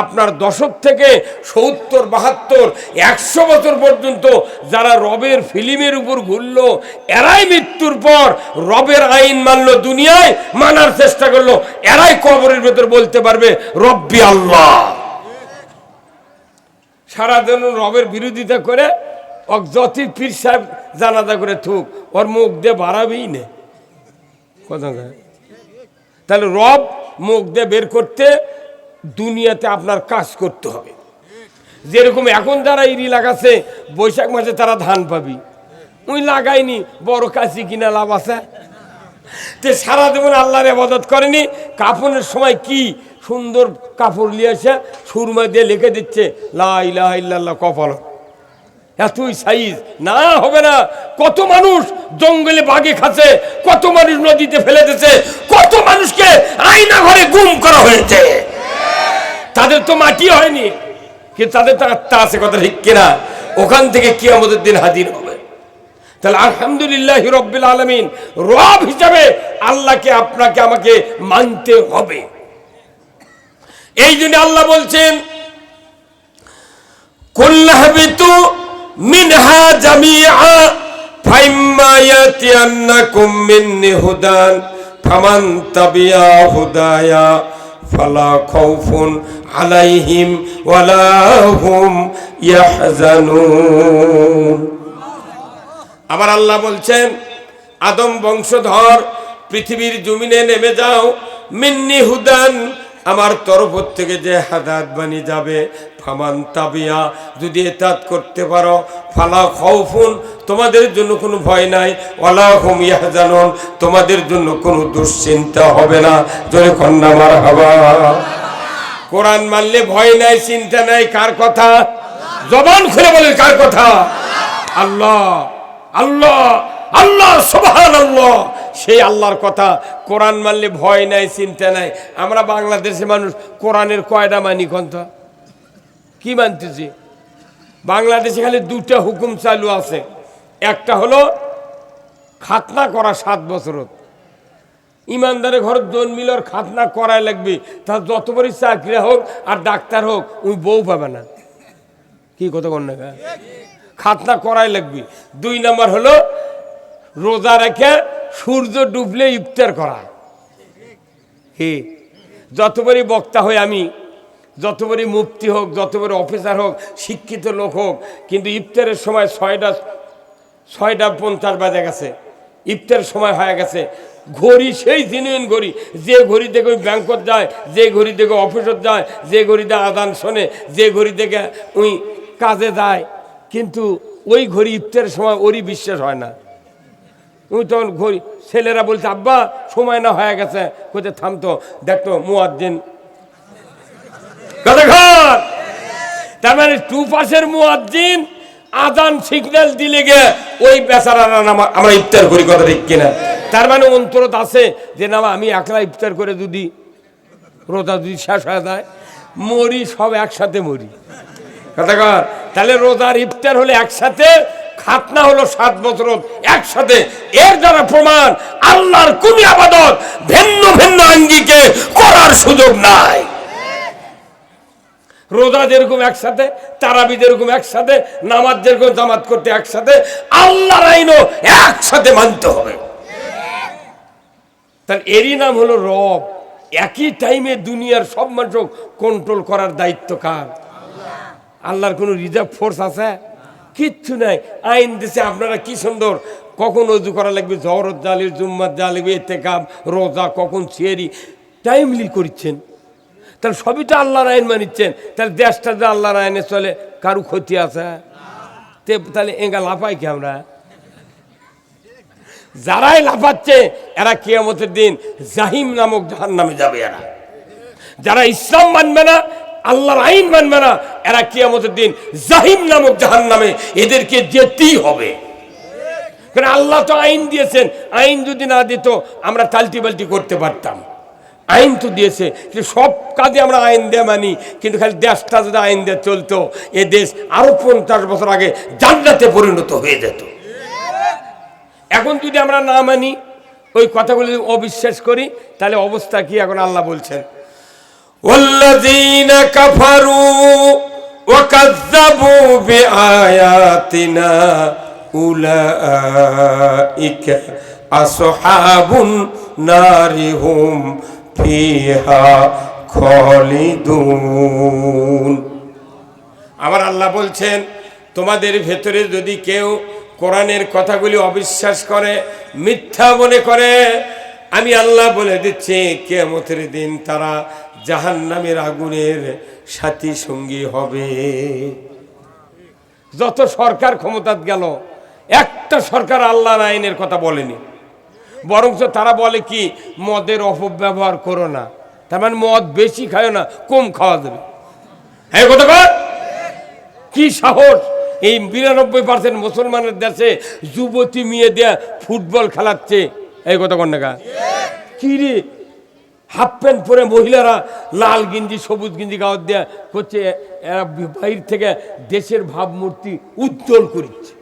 আপনার দশক থেকে সত্তর, বাহাত্তর, একশো বছর পর্যন্ত যারা রবের ফিল্মের উপর ঘুরলো, এরাই মৃত্যুর পর রবের আইন মানলো, দুনিয়ায় মানার চেষ্টা করল, এরাই কবরের ভেতর বলতে পারবে, রব্বি আল্লাহ। সারাদিন রবের বিরোধিতা করে অক যতই পীর সাহেব জানাজা করে থুক, ওর মুখ দিয়ে বাড়াবেই নে। কথা তাহলে রব মুখ দিয়ে বের করতে দুনিয়াতে আপনার কাজ করতে হবে। যেরকম এখন যারা ইরি লাগাচ্ছে বৈশাখ মাসে তারা ধান পাবি। ওই লাগাইনি, বড় কাশি কিনা লাভ আছে? তে সারা জীবন আল্লাহর আবাদত করেনি। কাপড়ের সময় কি সুন্দর কাপড় নিয়ে এসে সুরমা দিয়ে লিখে দিচ্ছে, লা ইলাহা ইল্লাল্লাহ, কপাল এতই সাইজ। না, হবে না। কত মানুষ জঙ্গলে বাগে খাচ্ছে, কত মানুষ নদীতে ফেলে দিচ্ছে, কত মানুষকে আয়না ঘরে গুম করা হয়েছে। তাদের তো মাটি হয়নি, কিন্তু তাদের তো আত্মা আছে, কথা ঠিক কিনা? ওখান থেকে কি আমাদের দিন হাজির হবে। তাহলে আলহামদুলিল্লাহ রব্বিল আলমিন, রব হিসাবে আল্লাহকে, আপনাকে, আমাকে মানতে হবে। এই জন্য আল্লাহ বলছেন কুল্লাহবিতু মিনহা জামিআ ফাইম্মা ইয়াতিয়ান্নাকুম মিন্নি হুদান ফামান তাবিয়া হুদায়া ফালা খাউফুন আলাইহিম ওয়ালা হুম ইয়াহজানুন। আবার আল্লাহ বলছেন, আদম বংশধর, পৃথিবীর জমিনে নেমে যাও, মিন্নি হুদান আমার তরফ থেকে যে হাদাত বানি যাবে, ফামান তাবিয়া, যদি এতাত করতে পারো, ফালা খৌফুন তোমাদের জন্য কোনো ভয় নাই ওলা হুম ইয়াহজানুন, তোমাদের জন্য কোনো দুশ্চিন্তা হবে না। জোরে কন্যা মার হাবা কোরআন মানলে ভয় নাই, চিন্তা নাই, কার কথা? জবান খুলে বলে কার কথা? আল্লাহ আল্লাহ আল্লাহ সুবহান আল্লাহ সেই আল্লাহর কথা কোরআন মানলে ভয় নাই, চিন্তা নাই। আমরা বাংলাদেশে মানুষ, কোরআনের কয়টা মানি কন্ত? কি মানতেছি? বাংলাদেশে খালি দুটা হুকুম চালু আছে। একটা হলো খাতনা করা সাত বছরত। ইমানদারের ঘর জন্মিলর খাতনা করাই লাগবে। তার যত বড় চাকরি হোক আর ডাক্তার হোক ওই বউ পাবে না। কি কথা কন না খাতনা করাই লাগবে। দুই নম্বর হলো রোজা রেখে সূর্য ডুবলে ইফতার করা। হে যতবারই বক্তা হই আমি যতবারই মুফতি হোক যতবারই অফিসার হোক, শিক্ষিত লোক হোক, কিন্তু ইফতারের সময় ছয়টা ছয়টা পঞ্চাশ বাজে গেছে। ইফতারের সময় হয়ে গেছে। ঘড়ি সেই জেনুইন ঘড়ি। যে ঘড়ি থেকে ওই ব্যাংকত যায়, যে ঘড়ি থেকে অফিসত যায়, যে ঘড়ি থেকে আদান শোনে, যে ঘড়ি থেকে ওই কাজে যায়, কিন্তু ওই ঘড়ি ইফতারের সময় ওরই বিশ্বাস হয় না। ওই তখন ঘড়ি, ছেলেরা বলছে, আব্বা, সময় না হয়ে গেছে। কোথায় থামতো দেখতো কথা ঘর! তার মানে টু পাশের মুয়াজ্জিন আদান সিগন্যাল দিলে গে, ওই বেচারারা আমরা ইফতার করি কথা ঠিক কিনা। তার মানে অন্তরত আছে যে, না আমি একলা ইফতার করে যদি রোজা যদি শেষ হয়ে যায়, মরি সব একসাথে মরি। কথা কর তাহলে রোজার ইফতার হলে একসাথে খাতনা হলো সাত বছর একসাথে। এর দ্বারা প্রমাণ আল্লাহর কোন আবাদত ভিন্ন ভিন্ন আঙ্গিকে করার সুযোগ নাই। রোজা যেরকম একসাথে, তারাবি যেরকম একসাথে, নামাজ যেরকম জামাত করতে একসাথে, আল্লাহর আইনও একসাথে মানতে হবে। তাহলে এরই নাম হলো রব। একই টাইমে দুনিয়ার সব মানুষ কন্ট্রোল করার দায়িত্ব কার? আল্লাহর কোনো রিজার্ভ ফোর্স আছে? কিচ্ছু নাই। আইন দিছে, আপনারা কি সুন্দর? কখন অজু করা লাগবে? জহরত জালির জুম্মাত যা লাগবে এতে কাম রোজা কখন সিয়ারি? টাইমলি করছেন তাহলে সবই তো আল্লাহর আইন মানিচ্ছেন। তাহলে দেশটা যে আল্লাহর আইনে চলে, কারু ক্ষতি আছে? তাহলে এঙ্গা লাফাই কি আমরা? যারাই লাফাচ্ছে, এরা কিয়ামতের দিন জাহিম নামক জাহান নামে যাবে এরা। যারা ইসলাম মানবে না আল্লাহর আইন মানবে না, এরা কিয়ামতের দিন জাহিম নামক জাহান নামে এদেরকে যেতেই হবে। কারণ আল্লাহ তো আইন দিয়েছেন, আইন যদি না দিত আমরা তালটি বালটি করতে পারতাম। আইন তো দিয়েছে সব কাজে আমরা আইন দিয়ে মানি, কিন্তু খালি দেশটা যদি আইন দিয়ে চলতো, এ দেশ আরও পঞ্চাশ বছর আগে জান্নাতে পরিণত হয়ে যেত। এখন যদি আমরা না মানি, ওই কথাগুলো অবিশ্বাস করি, তাহলে অবস্থা কি এখন আল্লাহ বলছেন? والذين كفروا وكذبوا بآياتنا أولئك أصحاب النار هم فيها خالدون আমার আল্লাহ বলছেন তোমাদের ভেতরে যদি কেউ কোরআনের কথাগুলি অবিশ্বাস করে মিথ্যা মনে করে আমি আল্লাহ বলে দিচ্ছি কেমতের দিন তারা জাহান্নামের আগুনের সাথী সঙ্গী হবে। যত সরকার ক্ষমতাত গেল, একটা সরকার আল্লাহর আইনের কথা বলেনি। বরঞ্চ তারা বলে কি, মদের অপব্যবহার করো না। তার মানে মদ বেশি খায় না, কম খাওয়া যাবে। হ্যাঁ কথা কি সাহস? এই বিরানব্বই পার্সেন্ট মুসলমানের দেশে যুবতী মেয়ে দেয়া ফুটবল খেলাচ্ছে। এই কথা কন্যা কি রে? হাফ প্যান্ট পরে মহিলারা লাল গিঞ্জি, সবুজ গিঞ্জি গাওয়ার দেয়া করছে। এরা বাইর থেকে দেশের ভাবমূর্তি উজ্জ্বল করছে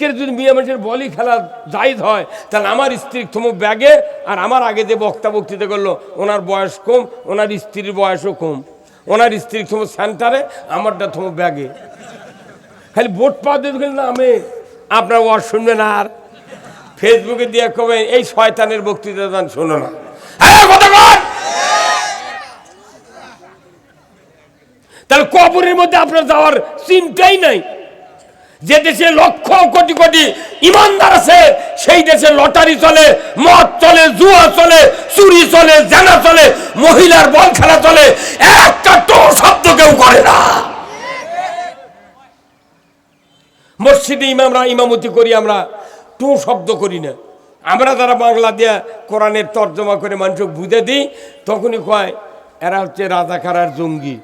কে যদি মেয়ে বলি খেলা জায়দ হয়, তাহলে আমার স্ত্রী থমো ব্যাগে আর আমার আগে যে বক্তা বক্তৃতা করল, ওনার বয়স কম, ওনার স্ত্রীর বয়সও কম। ওনার স্ত্রী থমো সেন্টারে, আমারটা থমো ব্যাগে। খালি ভোট পাওয়া দিয়ে না আমি আপনার ওয়ার শুনবেন আর। ফেসবুকে দিয়ে কবে এই শয়তানের বক্তৃতা দান শোনো না! তাহলে কবরের মধ্যে আপনার যাওয়ার চিন্তাই নাই। যে দেশে লক্ষ কোটি কোটি ইমানদার আছে, সেই দেশে লটারি চলে, মদ চলে, জুয়া চলে, চুরি চলে, জানা চলে, মহিলার বল খেলা চলে, একটা টো শব্দ কেউ করে না। মসজিদে ইমামরা, ইমামতি করি আমরা টু শব্দ করি না। আমরা যারা বাংলা দিয়ে কোরআনের তর্জমা করে মানুষকে বুঝে দিই, তখনই কয়, এরা হচ্ছে রাজাকার আর জঙ্গি।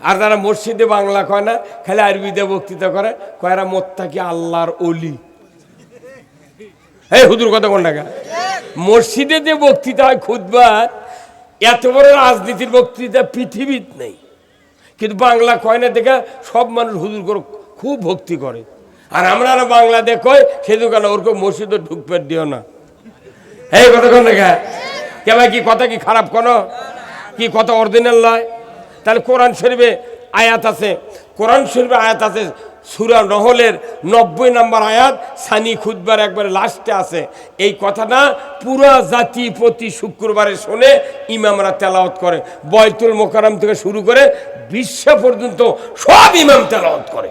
আর যারা মসজিদে বাংলা কয় না, খালি আরবিতে বক্তৃতা করে, কয় এরা মোত্তাকি আল্লাহর অলি। এই হুদুর কথা কোন? টাকা মসজিদে যে বক্তৃতা হয় খুদবার, এত বড় রাজনীতির বক্তৃতা পৃথিবীত নেই। কিন্তু বাংলা কয় না দেখে সব মানুষ হুজুর করে খুব ভক্তি করে। আর আমরা না বাংলা দেখ কয় সে দোকানে ওরকম মসজিদে ঢুকপেট দিও না। এই কোন দেখা কেবা কি কথা কি খারাপ কোনো? কি কথা অরিজিনাল নয়? তাহলে কোরআন শরীফে আয়াত আছে। কোরআন শরীফে আয়াত আছে, সুরা নহলের নব্বই নম্বর আয়াত, সানি খুদবার একবারে লাস্টে আছে। এই কথাটা পুরা জাতি প্রতি শুক্রবারে শোনে, ইমামরা তেলাওয়াত করে। বয়তুল মোকারাম থেকে শুরু করে বিশ্ব পর্যন্ত সব ইমাম তেলাওয়াত করে।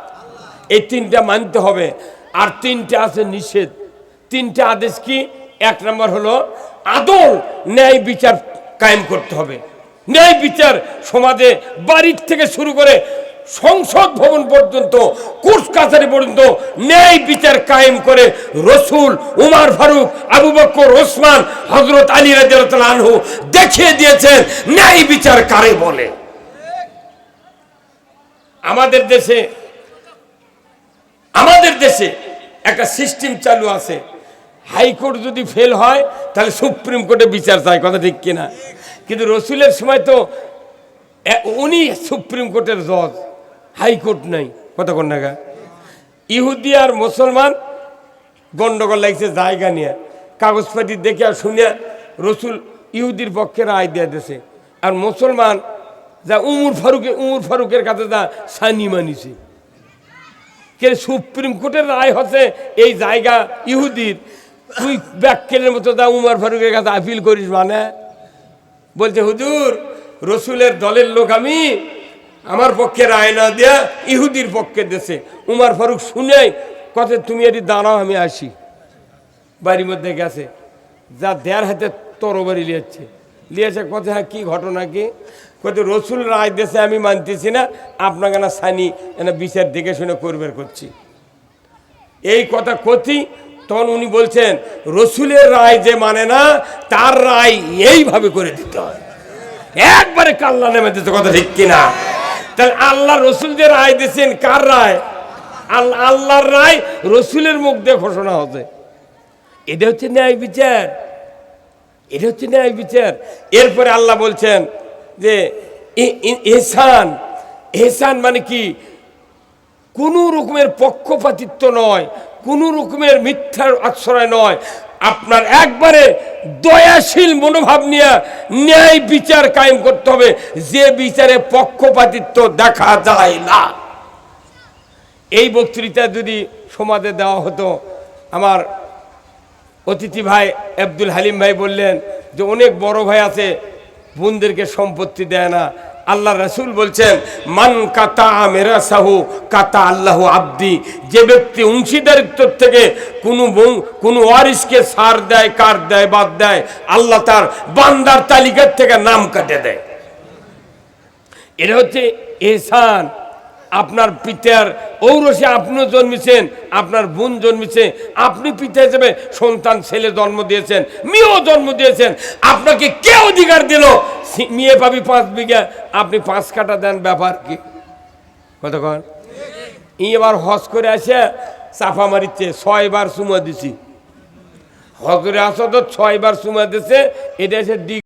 এই তিনটা মানতে হবে। আর তিনটা আছে নিষেধ। তিনটা আদেশ কি? এক নম্বর হলো আদল ন্যায় বিচার কায়েম করতে হবে। ন্যায় বিচার সমাজে বাড়ির থেকে শুরু করে সংসদ ভবন পর্যন্ত, কোর্ট কাছারি পর্যন্ত ন্যায় বিচার কায়েম করে রসুল উমার ফারুক, আবু বক্কর ওসমান হজরত আলী রাজিয়াল আনহু দেখিয়ে দিয়েছেন, ন্যায় বিচার কারে বলে। আমাদের দেশে আমাদের দেশে একটা সিস্টেম চালু আছে। হাইকোর্ট যদি ফেল হয়, তাহলে সুপ্রিম কোর্টে বিচার চায় কথা ঠিক কিনা? কিন্তু রসুলের সময় তো উনি সুপ্রিম কোর্টের জজ, হাইকোর্ট নাই। কোন টাকা ইহুদি আর মুসলমান গন্ডগোল লাগছে জায়গা নিয়ে। কাগজপাতি দেখে আর শুনে রসুল ইহুদির পক্ষে রায় দিয়ে দিয়েছে। আর মুসলমান যা উমর ফারুকে, উমর ফারুকের কাছে যা সানি মানিছে। কে সুপ্রিম কোর্টের রায় হচ্ছে এই জায়গা ইহুদির। তুই ব্যাকেলের মতো দা উমার ফারুকের কাছে আপিল করিস মানে? বলছে, হুজুর, রসুলের দলের লোক আমি। আমার পক্ষে রায় না দেয়া ইহুদির পক্ষে দেশে। উমার ফারুক শুনে কথা তুমি এটি দাঁড়াও, আমি আসি। বাড়ির মধ্যে গেছে। যা দেড় হাতে তরবারি লিয়েছে লিয়েছে কথা হ্যাঁ কী ঘটনা কি? কত রসুল রায় দেশে আমি মানতেছি না, আপনাকে না সানি এনা বিচার দেখে শুনে করবের করছি। এই কথা কথি তখন উনি বলছেন, রসুলের রায় যে মানে না, তার রায় এইভাবে করে দিতে হয়। একবারে কাল্লা নেমে দিতে কথা ঠিক কিনা। তাহলে আল্লাহ রসুল যে রায় দিয়েছেন, কার রায়? আল্লাহ আল্লাহর রায় রসুলের মুখ দিয়ে ঘোষণা হচ্ছে। এটা হচ্ছে ন্যায় বিচার। এটা হচ্ছে ন্যায় বিচার। এরপরে আল্লাহ বলছেন যে এহসান এহসান মানে কি? কোনো রকমের পক্ষপাতিত্ব নয়, কোনো রকমের মিথ্যার আশ্রয় নয়। আপনার একবারে দয়াশীল মনোভাব নিয়ে ন্যায় বিচার কায়েম করতে হবে। যে বিচারে পক্ষপাতিত্ব দেখা যায় না। এই বক্তৃতা যদি সমাজে দেওয়া হতো, আমার অতিথি ভাই আব্দুল হালিম ভাই বললেন যে অনেক বড় ভাই আছে, বোনদেরকে সম্পত্তি দেয় না। আল্লাহ রসুল বলছেন, মান কাতা মেরা সাহু কাতা আল্লাহ আব্দি। যে ব্যক্তি অংশীদারিত্ব থেকে কোনো বোন, কোনো ওয়ারিসকে সার দেয়, কার দেয়, বাদ দেয়, আল্লাহ তার বান্দার তালিকার থেকে নাম কাটে দেয়। এটা হচ্ছে এহসান। আপনার পিতার ঔরসে আপনিও জন্মেছেন, আপনার বোন জন্মেছে, আপনি পিতা হিসেবে সন্তান, ছেলে জন্ম দিয়েছেন, মেয়েও জন্ম দিয়েছেন, আপনাকে কে অধিকার দিল? মেয়ে পাবি পাঁচ বিঘা, আপনি পাঁচ কাটা দেন ব্যাপার কি? কতক্ষণ ই এবার হজ করে আসে চাপা মারিচ্ছে ছয়বার চুমা দিছি। হজরে আসদ ছয়বার চুমা দিছে, এটা এসে